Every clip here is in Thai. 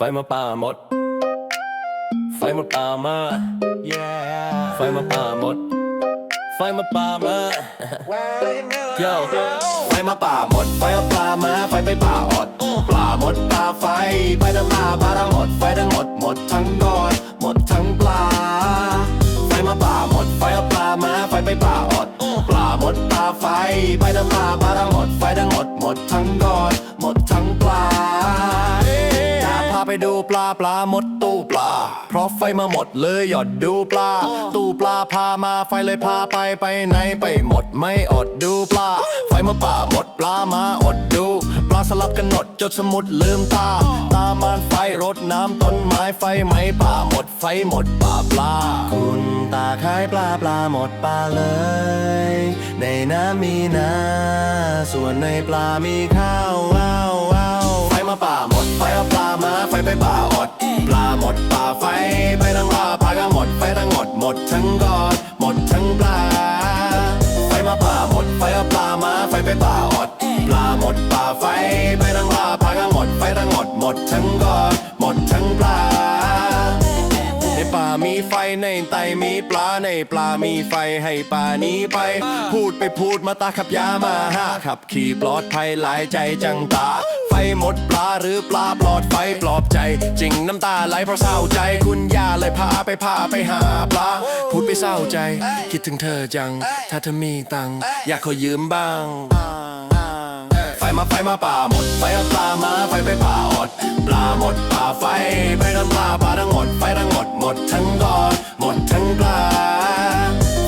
ไฟมาป่าหมด ไฟมาป่ามา yeah ไฟมาป่าหมด ไฟมาป่ามา Yo ไฟมาป่าหมด ไฟมาป่ามา ไฟไปป่าอดปลาหมดปลาไฟ ไปทั้งมาปลาทั้งหมด ไฟทั้งหมด หมดทั้งกอนหมดทั้งปลา ไฟมาป่าหมด ไฟเอาปลามา ไฟไปป่าอดปลาหมดปลาไฟ ไปทั้งมาปลาทั้งหมด ไฟทั้งหมด หมดทั้งกอนหมดทั้งปลา ดูปลาปลาหมดตู้ปลา เพราะไฟมาหมดเลยหยอดดูปลา ตู้ปลาพามาไฟเลยพาไปไปไหนไปหมดไม่อดดูปลา ไฟมาป่าหมดปลามาอดดู ปลาสลับกันหนดจดสมุดลืมตา ตามานไฟรดน้ำต้นไม้ไฟไหมป่าหมดไฟหมดป่าปลา คุณตาขายปลาปลาหมดป่าเลย ในน้ำมีนาส่วนในปลามีข้าวว้า ไฟไปทั้งปลาปลาก็หมดไฟทั้งหมดหมดทั้งกอดหมดทั้งปลา ไฟมาป่าหมดไฟเอาปลามาไฟไปป่าอด ปลาหมดป่าไฟไปทั้งปลาปลาก็หมดไฟทั้งหมดหมดทั้งกอด มีไฟในไตมีปลาในปลามีไฟให้ป่าหนี้ไป พูดไปพูดมาตาขับยามาห้าขับขี่ปลอดภัยหลายใจจังตา ไฟหมดปลาหรือปลาปลอดไฟปลอบใจ จริงน้ำตาไหลเพราะเศร้าใจคุณย่าเลยพาไปพาไปหาปลา พูดไปเศร้าใจ คิดถึงเธอจัง ถ้าเธอมีตังค์อยากขอยืมบ้างไฟมาไฟมาป่าหมดไฟเอาปลามาไฟไปป่าอด ปลาหมดป่าไฟไป ปลาปลาทั้งหมดไฟทั้งหมดหมดทั้งกอดหมดทั้งปลา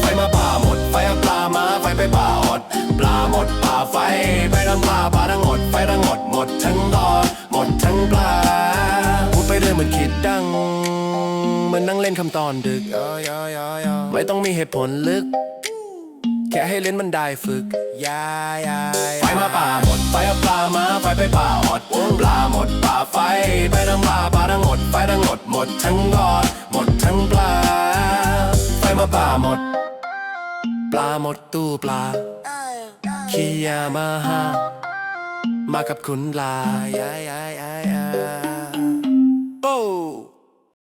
ไฟมาป่าหมดไฟเอาปลามาไฟไปป่าอด ปลาหมดป่าไฟไปทั้งปลาปลาทั้งหมดไฟทั้งหมดหมดทั้งกอดหมดทั้งปลาพูดไปเรื่อยเหมือนคิดดังเหมือนนั่งเล่นคำตอนดึก ไม่ต้องมีเหตุผลลึก แค่ให้เล่นมันได้ฝึกยายไฟมาป่าหมดไฟเอาปลามาไฟไปป่าอดปลา ไฟไปทั้งบ่าปลาทั้งหมดไฟทั้งหมดหมดทั้งกอด หมดทั้งปลา ไฟมาป่าหมด ปลาหมดตู้ปลาขี้ยามาหามากับคุณลายยายายาย